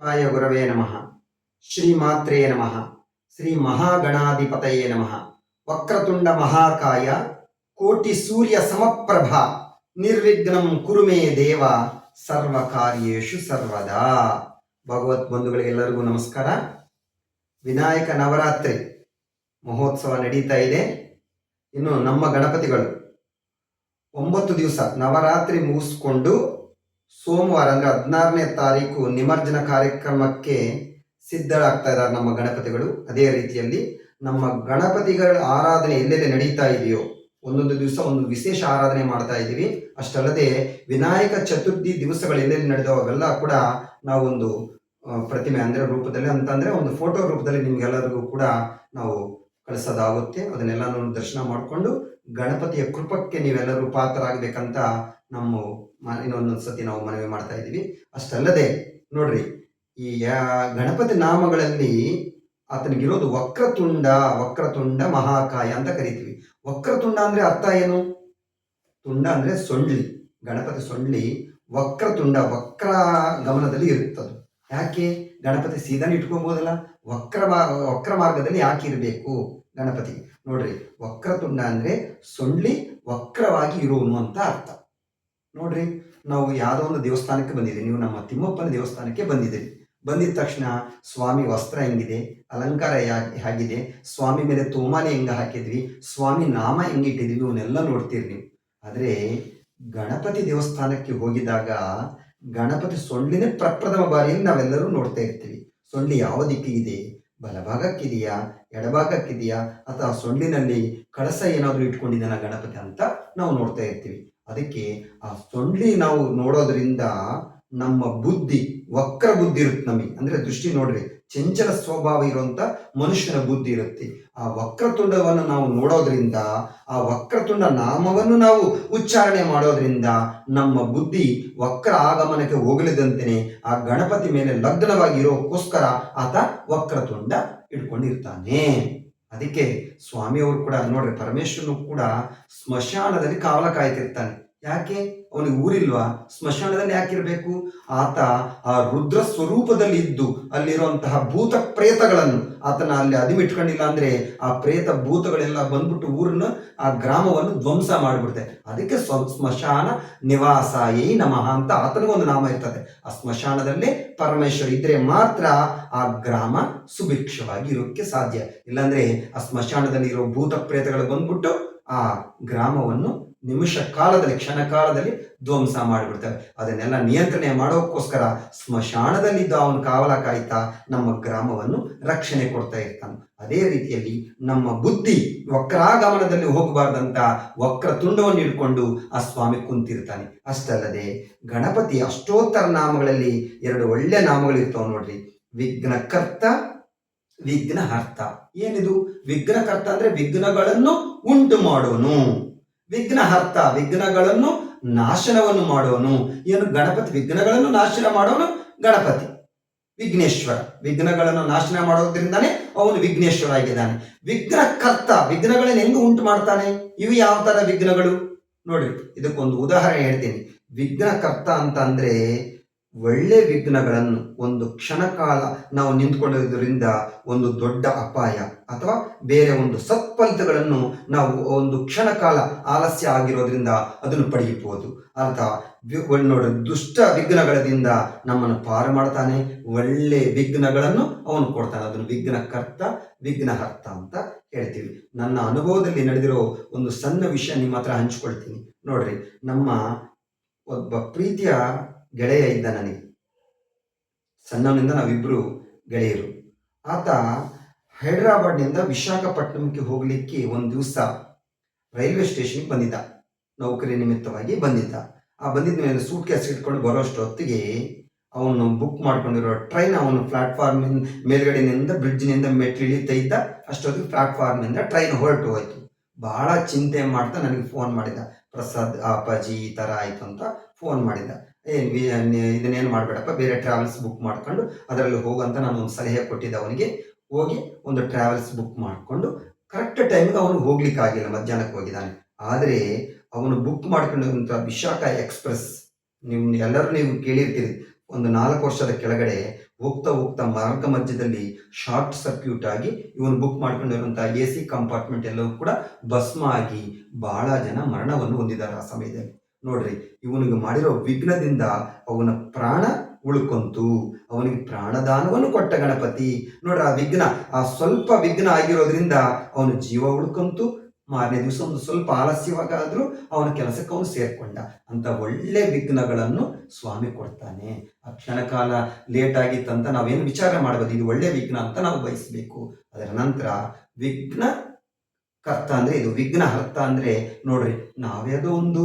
ಆಯ ಗುರವೇ ನಮಃ. ಶ್ರೀಮಾತ್ರೇ ನಮಃ. ಶ್ರೀ ಮಹಾಗಣಾಧಿಪತಯೇ ನಮಃ. ವಕ್ರತುಂಡ ಮಹಾಕಾಯ, ಕೋಟಿ ಸೂರ್ಯ ಸಮಪ್ರಭ, ನಿರ್ವಿಘ್ನಂ ಕುರುಮೇ ದೇವ ಸರ್ವ ಕಾರ್ಯೇಶು ಸರ್ವದಾ. ಭಗವತ್ ಬಂಧುಗಳಿಗೆಲ್ಲರಿಗೂ ನಮಸ್ಕಾರ. ವಿನಾಯಕ ನವರಾತ್ರಿ ಮಹೋತ್ಸವ ನಡೀತಾ ಇದೆ. ಇನ್ನು ನಮ್ಮ ಗಣಪತಿಗಳು ಒಂಬತ್ತು ದಿವಸ ನವರಾತ್ರಿ ಮುಗಿಸ್ಕೊಂಡು ಸೋಮವಾರ ಅಂದರೆ ಹದಿನಾರನೇ ತಾರೀಕು ನಿಮರ್ಜನ ಕಾರ್ಯಕ್ರಮಕ್ಕೆ ಸಿದ್ಧರಾಗ್ತಾ ಇದ್ದಾರೆ ನಮ್ಮ ಗಣಪತಿಗಳು. ಅದೇ ರೀತಿಯಲ್ಲಿ ನಮ್ಮ ಗಣಪತಿಗಳ ಆರಾಧನೆ ಎಲ್ಲೆಲ್ಲಿ ನಡೀತಾ ಇದೆಯೋ, ಒಂದೊಂದು ದಿವಸ ಒಂದು ವಿಶೇಷ ಆರಾಧನೆ ಮಾಡ್ತಾ ಇದ್ದೀವಿ. ಅಷ್ಟಲ್ಲದೆ ವಿನಾಯಕ ಚತುರ್ಥಿ ದಿವಸಗಳು ಎಲ್ಲೆಲ್ಲಿ ನಡೆದೋ ಅವೆಲ್ಲ ಕೂಡ ನಾವೊಂದು ಪ್ರತಿಮೆ ಅಂದರೆ ರೂಪದಲ್ಲಿ ಅಂತಂದರೆ ಒಂದು ಫೋಟೋ ರೂಪದಲ್ಲಿ ನಿಮ್ಗೆಲ್ಲರಿಗೂ ಕೂಡ ನಾವು ಕಳಿಸೋದಾಗುತ್ತೆ. ಅದನ್ನೆಲ್ಲ ದರ್ಶನ ಮಾಡಿಕೊಂಡು ಗಣಪತಿಯ ಕೃಪಕ್ಕೆ ನೀವೆಲ್ಲರೂ ಪಾತ್ರರಾಗಬೇಕಂತ ನಮ್ಮ ಇನ್ನೊಂದೊಂದು ಸತಿ ನಾವು ಮನವಿ ಮಾಡ್ತಾ ಇದ್ದೀವಿ. ಅಷ್ಟಲ್ಲದೆ ನೋಡ್ರಿ, ಈ ಗಣಪತಿ ನಾಮಗಳಲ್ಲಿ ಆತನಿಗಿರೋದು ವಕ್ರತುಂಡ ವಕ್ರತುಂಡ ಮಹಾಕಾಯ ಅಂತ ಕರಿತೀವಿ. ವಕ್ರತುಂಡ ಅಂದ್ರೆ ಅರ್ಥ ಏನು? ತುಂಡ ಅಂದ್ರೆ ಸೊಂಡ್ಲಿ. ಗಣಪತಿ ಸೊಂಡ್ಲಿ ವಕ್ರತುಂಡ, ವಕ್ರ ಗಮನದಲ್ಲಿ ಇರುತ್ತದು. ಯಾಕೆ? ಗಣಪತಿ ಸೀದಾನೆ ಇಟ್ಕೊಬೋದಲ್ಲ ವಕ್ರ ವಕ್ರ ಮಾರ್ಗದಲ್ಲಿ ಯಾಕೆ ಇರಬೇಕು? ಗಣಪತಿ. ನೋಡ್ರಿ, ವಕ್ರತುಂಡ ಅಂದ್ರೆ ಸೊಳ್ಳಿ ವಕ್ರವಾಗಿ ಇರುವನು ಅಂತ ಅರ್ಥ. ನೋಡ್ರಿ, ನಾವು ಯಾವುದೋ ಒಂದು ದೇವಸ್ಥಾನಕ್ಕೆ ಬಂದಿದ್ದೀವಿ. ನೀವು ನಮ್ಮ ತಿಮ್ಮಪ್ಪನ ದೇವಸ್ಥಾನಕ್ಕೆ ಬಂದಿದ್ದೀರಿ. ಬಂದಿದ ತಕ್ಷಣ ಸ್ವಾಮಿ ವಸ್ತ್ರ ಹೆಂಗಿದೆ? ಅಲಂಕಾರ ಹೇಗಿದೆ? ಸ್ವಾಮಿ ಮೇಲೆ ತೋಮಾನೆ ಹೆಂಗ ಹಾಕಿದ್ವಿ? ಸ್ವಾಮಿ ನಾಮ ಹೆಂಗಿಟ್ಟಿದ್ವಿ? ಇವನ್ನೆಲ್ಲ ನೋಡ್ತೀರಿ ನೀವು. ಆದರೆ, ಗಣಪತಿ ದೇವಸ್ಥಾನಕ್ಕೆ ಹೋಗಿದಾಗ ಗಣಪತಿ ಸೊಳ್ಳಿನೇ ಪ್ರಪ್ರಥಮ ಬಾರಿಯಲ್ಲಿ ನಾವೆಲ್ಲರೂ ನೋಡ್ತಾ ಇರ್ತೀವಿ. ಸೊಳ್ಳಿ ಯಾವ ದಿಕ್ಕಿಗಿದೆ? ಬಲಭಾಗಕ್ಕಿದೆಯಾ? ಎಡಭಾಗಕ್ಕಿದೆಯಾ ಅಥವಾ ಸೊಂಡಿನಲ್ಲಿ ಕಳಸ ಏನಾದರೂ ಇಟ್ಕೊಂಡಿದ್ದಾನ ಗಣಪತಿ ಅಂತ ನಾವು ನೋಡ್ತಾ ಇರ್ತೀವಿ. ಅದಕ್ಕೆ ಆ ಸೊಂಡ್ಲಿ ನಾವು ನೋಡೋದ್ರಿಂದ ನಮ್ಮ ಬುದ್ಧಿ, ವಕ್ರ ಬುದ್ಧಿ ಇರುತ್ತೆ ನಮಗೆ. ಅಂದ್ರೆ ದೃಷ್ಟಿ ನೋಡ್ರಿ, ಚಂಚಲ ಸ್ವಭಾವ ಇರುವಂತ ಮನುಷ್ಯನ ಬುದ್ಧಿ ಇರುತ್ತೆ. ಆ ವಕ್ರತುಂಡವನ್ನು ನಾವು ನೋಡೋದ್ರಿಂದ, ಆ ವಕ್ರತುಂಡ ನಾಮವನ್ನು ನಾವು ಉಚ್ಚಾರಣೆ ಮಾಡೋದ್ರಿಂದ ನಮ್ಮ ಬುದ್ಧಿ ವಕ್ರ ಆಗಮನಕ್ಕೆ ಹೋಗಲಿದಂತೆಯೇ ಆ ಗಣಪತಿ ಮೇಲೆ ಲಗ್ನವಾಗಿರೋಕ್ಕೋಸ್ಕರ ಆತ ವಕ್ರತುಂಡ ಇಟ್ಕೊಂಡಿರ್ತಾನೆ. ಅದಕ್ಕೆ ಸ್ವಾಮಿಯವರು ಕೂಡ ನೋಡ್ರಿ ಪರಮೇಶ್ವರನು ಕೂಡ ಸ್ಮಶಾನದಲ್ಲಿ ಕಾವಲ ಕಾಯ್ತಿರ್ತಾನೆ. ಯಾಕೆ? ಅವನಿಗೆ ಊರಿಲ್ವಾ? ಸ್ಮಶಾನದಲ್ಲಿ ಯಾಕಿರ್ಬೇಕು? ಆತ ಆ ರುದ್ರ ಸ್ವರೂಪದಲ್ಲಿ ಇದ್ದು ಅಲ್ಲಿರುವಂತಹ ಭೂತ ಪ್ರೇತಗಳನ್ನು ಆತನ ಅಲ್ಲಿ ಅದಿಮಿಟ್ಕೊಂಡಿಲ್ಲ ಅಂದ್ರೆ ಆ ಪ್ರೇತ ಭೂತಗಳೆಲ್ಲ ಬಂದ್ಬಿಟ್ಟು ಊರನ್ನ, ಆ ಗ್ರಾಮವನ್ನು ಧ್ವಂಸ ಮಾಡಿಬಿಡುತ್ತೆ ಅದಕ್ಕೆ ಸ್ವ, ಸ್ಮಶಾನ ಏ ನಮಃ ಅಂತ ಆತನಿಗೊಂದು ನಾಮ ಇರ್ತದೆ. ಆ ಸ್ಮಶಾನದಲ್ಲೇ ಪರಮೇಶ್ವರ ಇದ್ರೆ ಮಾತ್ರ ಆ ಗ್ರಾಮ ಸುಭಿಕ್ಷವಾಗಿ ಇರೋಕ್ಕೆ ಸಾಧ್ಯ. ಇಲ್ಲಾಂದ್ರೆ ಆ ಸ್ಮಶಾನದಲ್ಲಿ ಇರೋ ಭೂತ ಪ್ರೇತಗಳು ಬಂದ್ಬಿಟ್ಟು ಆ ಗ್ರಾಮವನ್ನು ನಿಮಿಷ ಕಾಲದಲ್ಲಿ, ಕ್ಷಣ ಕಾಲದಲ್ಲಿ ಧ್ವಂಸ ಮಾಡಿಬಿಡ್ತವೆ. ಅದನ್ನೆಲ್ಲ ನಿಯಂತ್ರಣೆ ಮಾಡೋಕ್ಕೋಸ್ಕರ ಸ್ಮಶಾನದಲ್ಲಿದ್ದ ಅವನು ಕಾವಲ ಕಾಯ್ತಾ ನಮ್ಮ ಗ್ರಾಮವನ್ನು ರಕ್ಷಣೆ ಕೊಡ್ತಾ ಇರ್ತಾನೆ. ಅದೇ ರೀತಿಯಲ್ಲಿ ನಮ್ಮ ಬುದ್ಧಿ ವಕ್ರಾಗಮನದಲ್ಲಿ ಹೋಗಬಾರ್ದಂತ ವಕ್ರ ತುಂಡವನ್ನು ಹಿಡ್ಕೊಂಡು ಆ ಸ್ವಾಮಿ ಕುಂತಿರ್ತಾನೆ. ಅಷ್ಟಲ್ಲದೆ ಗಣಪತಿ ಅಷ್ಟೋತ್ತರ ನಾಮಗಳಲ್ಲಿ ಎರಡು ಒಳ್ಳೆ ನಾಮಗಳು ಇರ್ತಾವ ನೋಡ್ರಿ. ವಿಘ್ನಕರ್ತ, ವಿಘ್ನಹರ್ತ. ಏನಿದು? ವಿಘ್ನಕರ್ತ ಅಂದ್ರೆ ವಿಘ್ನಗಳನ್ನು ಉಂಟು ಮಾಡೋನು ವಿಘ್ನಹರ್ತ ವಿಘ್ನಗಳನ್ನು ನಾಶನವನ್ನು ಮಾಡೋನು. ಏನು ಗಣಪತಿ ವಿಘ್ನಗಳನ್ನು ನಾಶನ ಮಾಡೋನು? ಗಣಪತಿ. ವಿಘ್ನೇಶ್ವರ. ವಿಘ್ನಗಳನ್ನು ನಾಶನ ಮಾಡೋದ್ರಿಂದಾನೇ ಅವನು ವಿಘ್ನೇಶ್ವರ ಆಗಿದ್ದಾನೆ ವಿಘ್ನಕರ್ತ, ವಿಘ್ನಗಳನ್ನು ಹೆಂಗೆ ಉಂಟು ಮಾಡ್ತಾನೆ? ಇವು ಯಾವ ಥರ ವಿಘ್ನಗಳು? ನೋಡಿ ಇದಕ್ಕೊಂದು ಉದಾಹರಣೆ ಹೇಳ್ತೀನಿ. ವಿಘ್ನಕರ್ತ ಅಂತ ಅಂದ್ರೆ ಒಳ್ಳೆ ವಿಘ್ನಗಳನ್ನು ಒಂದು ಕ್ಷಣಕಾಲ ನಾವು ನಿಂತ್ಕೊಂಡಿರೋದ್ರಿಂದ ಒಂದು ದೊಡ್ಡ ಅಪಾಯ ಅಥವಾ ಬೇರೆ ಒಂದು ಸತ್ಫಲಿತಗಳನ್ನು ನಾವು ಒಂದು ಕ್ಷಣಕಾಲ ಆಲಸ್ಯ ಆಗಿರೋದ್ರಿಂದ ಅದನ್ನು ಪಡೆಯಬಹುದು. ಅಂತ ನೋಡಿ ದುಷ್ಟ ವಿಘ್ನಗಳಿಂದ ನಮ್ಮನ್ನು ಪಾರು ಮಾಡ್ತಾನೆ, ಒಳ್ಳೆ ವಿಘ್ನಗಳನ್ನು ಅವನು ಕೊಡ್ತಾನೆ. ಅದನ್ನು ವಿಘ್ನಕರ್ತ, ವಿಘ್ನಹರ್ತ ಅಂತ ಹೇಳ್ತೀವಿ. ನನ್ನ ಅನುಭವದಲ್ಲಿ ನಡೆದಿರೋ ಒಂದು ಸಣ್ಣ ವಿಷಯ ನಿಮ್ಮ ಹತ್ರ ಹಂಚ್ಕೊಳ್ತೀನಿ. ನೋಡ್ರಿ, ನಮ್ಮ ಒಬ್ಬ ಪ್ರೀತಿಯ ಗೆಳೆಯ ಇದ್ದ ನನಗೆ. ಸಣ್ಣವನಿಂದ ನಾವಿಬ್ಬರು ಗೆಳೆಯರು. ಆತ ಹೈದರಾಬಾದ್ನಿಂದ ವಿಶಾಖಪಟ್ಟಣಕ್ಕೆ ಹೋಗಲಿಕ್ಕೆ ಒಂದು ದಿವಸ ರೈಲ್ವೆ ಸ್ಟೇಷನ್ಗೆ ಬಂದಿದ್ದ. ನೌಕರಿ ನಿಮಿತ್ತವಾಗಿ ಬಂದಿದ್ದ. ಆ ಬಂದಿದ್ದ ಮೇಲೆ ಸೂಟ್ ಕೇಸ್ ಇಟ್ಕೊಂಡು ಬರೋಷ್ಟು ಹೊತ್ತಿಗೆ ಅವನು ಬುಕ್ ಮಾಡ್ಕೊಂಡಿರೋ ಟ್ರೈನ್ ಅವನು ಪ್ಲಾಟ್ಫಾರ್ಮ್ ಮೇಲ್ಗಡೆನಿಂದ ಬ್ರಿಡ್ಜ್ನಿಂದ ಮೆಟ್ಲು ಇಳಿತಾ ಇದ್ದ. ಅಷ್ಟೊತ್ತಿಗೆ ಪ್ಲಾಟ್ಫಾರ್ಮಿಂದ ಟ್ರೈನ್ ಹೊರಟು ಹೋಯ್ತು. ಬಹಳ ಚಿಂತೆ ಮಾಡ್ತಾ ನನಗೆ ಫೋನ್ ಮಾಡಿದ. ಪ್ರಸಾದ್, ಅಪ್ಪಾಜಿ, ಈ ಥರ ಆಯ್ತು ಅಂತ ಫೋನ್ ಮಾಡಿದ. ಏನು ಇದನ್ನೇನು ಮಾಡಬೇಡಪ್ಪ, ಬೇರೆ ಟ್ರಾವೆಲ್ಸ್ ಬುಕ್ ಮಾಡ್ಕೊಂಡು ಅದರಲ್ಲಿ ಹೋಗಂತ ನಾನು ಒಂದು ಸಲಹೆ ಕೊಟ್ಟಿದ್ದೆ ಅವನಿಗೆ. ಹೋಗಿ ಒಂದು ಟ್ರಾವೆಲ್ಸ್ ಬುಕ್ ಮಾಡಿಕೊಂಡು ಕರೆಕ್ಟ್ ಟೈಮ್ಗೆ ಅವನು ಹೋಗ್ಲಿಕ್ಕಾಗಿಲ್ಲ ಮಧ್ಯಾಹ್ನಕ್ಕೆ ಹೋಗಿದ್ದಾನೆ. ಆದರೆ ಅವನು ಬುಕ್ ಮಾಡ್ಕೊಂಡಿರುವಂಥ ವಿಶಾಖ ಎಕ್ಸ್ಪ್ರೆಸ್ ನೀವು ಎಲ್ಲರೂ ನೀವು ಕೇಳಿರ್ತೀರಿ, ಒಂದು ನಾಲ್ಕು ವರ್ಷದ ಕೆಳಗಡೆ ಹೋಗ್ತಾ ಹೋಗ್ತಾ ಮಾರ್ಗ ಮಧ್ಯದಲ್ಲಿ ಶಾರ್ಟ್ ಸರ್ಕ್ಯೂಟ್ ಆಗಿ ಇವನು ಬುಕ್ ಮಾಡ್ಕೊಂಡಿರುವಂತಹ ಎ ಸಿ ಕಂಪಾರ್ಟ್ಮೆಂಟ್ ಎಲ್ಲವೂ ಕೂಡ ಭಸ್ಮ ಆಗಿ ಬಹಳ ಜನ ಮರಣವನ್ನು ಹೊಂದಿದ್ದಾರೆ ಆ ಸಮಯದಲ್ಲಿ. ನೋಡ್ರಿ, ಇವನಿಗೆ ಮಾಡಿರೋ ವಿಘ್ನದಿಂದ ಅವನ ಪ್ರಾಣ ಉಳ್ಕೊಂತು. ಅವನಿಗೆ ಪ್ರಾಣದಾನವನ್ನು ಕೊಟ್ಟ ಗಣಪತಿ. ನೋಡ್ರಿ, ಆ ವಿಘ್ನ, ಆ ಸ್ವಲ್ಪ ವಿಘ್ನ ಆಗಿರೋದ್ರಿಂದ ಅವನ ಜೀವ ಉಳ್ಕೊಂತು. ಮಾರನೇ ದಿವಸ ಒಂದು ಸ್ವಲ್ಪ ಆಲಸ್ಯವಾಗಾದ್ರೂ ಅವನ ಕೆಲಸಕ್ಕೆ ಅವನು ಸೇರಿಕೊಂಡ. ಅಂತ ಒಳ್ಳೆ ವಿಘ್ನಗಳನ್ನು ಸ್ವಾಮಿ ಕೊಡ್ತಾನೆ. ಆ ಕ್ಷಣಕಾಲ ಲೇಟ್ ಆಗಿತ್ತಂತ ನಾವೇನು ವಿಚಾರ ಮಾಡಬಹುದು ಇದು ಒಳ್ಳೆ ವಿಘ್ನ ಅಂತ ನಾವು ಬಯಸಬೇಕು. ಅದರ ನಂತರ ವಿಘ್ನ ಕರ್ತ ಅಂದರೆ ಇದು ವಿಘ್ನ ಹರ್ತ ಅಂದ್ರೆ ನೋಡ್ರಿ ನಾವ್ಯಾವುದೋ ಒಂದು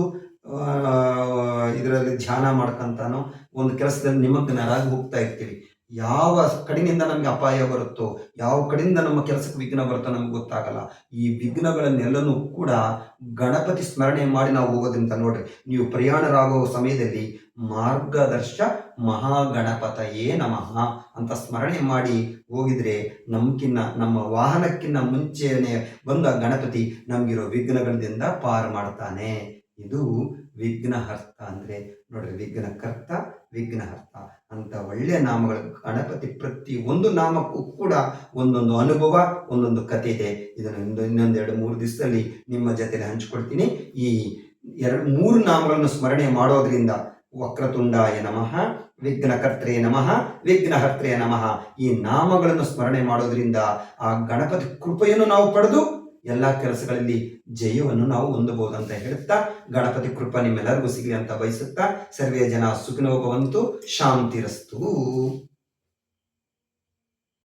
ಇದರಲ್ಲಿ ಧ್ಯಾನ ಮಾಡ್ಕೊಂತಾನೋ, ಒಂದು ಕೆಲಸದಲ್ಲಿ ನಿಮಗ್ನರಾಗಿ ಹೋಗ್ತಾ ಇರ್ತೀವಿ ಯಾವ ಕಡಿನಿಂದ ನಮಗೆ ಅಪಾಯ ಬರುತ್ತೋ, ಯಾವ ಕಡೆಯಿಂದ ನಮ್ಮ ಕೆಲಸಕ್ಕೆ ವಿಘ್ನ ಬರುತ್ತೋ ನಮ್ಗೆ ಗೊತ್ತಾಗಲ್ಲ. ಈ ವಿಘ್ನಗಳನ್ನೆಲ್ಲನೂ ಕೂಡ ಗಣಪತಿ ಸ್ಮರಣೆ ಮಾಡಿ ನಾವು ಹೋಗೋದ್ರಿಂದ ನೋಡ್ರಿ, ನೀವು ಪ್ರಯಾಣರಾಗುವ ಸಮಯದಲ್ಲಿ ಮಾರ್ಗದರ್ಶ ಮಹಾಗಣಪತಯೇ ನಮಃ ಅಂತ ಸ್ಮರಣೆ ಮಾಡಿ ಹೋಗಿದ್ರೆ ನಮ್ಕಿನ್ನ, ನಮ್ಮ ವಾಹನಕ್ಕಿನ್ನ ಮುಂಚೆನೆ ಬಂದ ಗಣಪತಿ ನಮ್ಗಿರೋ ವಿಘ್ನಗಳಿಂದ ಪಾರು ಮಾಡ್ತಾನೆ. ಇದು ವಿಘ್ನಹರ್ತ ಅಂದ್ರೆ ನೋಡ್ರಿ ವಿಘ್ನಕರ್ತ ವಿಘ್ನಹರ್ತ ಅಂತ ಒಳ್ಳೆಯ ನಾಮಗಳು. ಗಣಪತಿ ಪ್ರತಿ ಒಂದು ನಾಮಕ್ಕೂ ಕೂಡ ಒಂದೊಂದು ಅನುಭವ, ಒಂದೊಂದು ಕಥೆ ಇದೆ. ಇದನ್ನು ಇನ್ನೊಂದು ಇನ್ನೊಂದು ಎರಡು, ಮೂರು ದಿವಸದಲ್ಲಿ ನಿಮ್ಮ ಜೊತೆಲಿ ಹಂಚ್ಕೊಳ್ತೀನಿ ಈ ಎರಡು, ಮೂರು ನಾಮಗಳನ್ನು ಸ್ಮರಣೆ ಮಾಡೋದ್ರಿಂದ ವಕ್ರತುಂಡಾಯ ನಮಃ ವಿಘ್ನಕರ್ತ್ರೇ ನಮಃ ವಿಘ್ನಹರ್ತ್ರೇ ನಮಃ. ಈ ನಾಮಗಳನ್ನು ಸ್ಮರಣೆ ಮಾಡೋದ್ರಿಂದ ಆ ಗಣಪತಿ ಕೃಪೆಯನ್ನು ನಾವು ಪಡೆದು ಎಲ್ಲ ಕೆಲಸಗಳಲ್ಲಿ ಜಯವನ್ನು ನಾವು ಹೊಂದಬಹುದು ಅಂತ ಹೇಳುತ್ತಾ ಗಣಪತಿ ಕೃಪಾ ನಿಮ್ಮೆಲ್ಲರಿಗೂ ಸಿಗಲಿ ಅಂತ ಬಯಸುತ್ತಾ ಸರ್ವೇ ಜನ ಸುಖಿನೋ ಭವಂತು ಶಾಂತಿರಸ್ತು.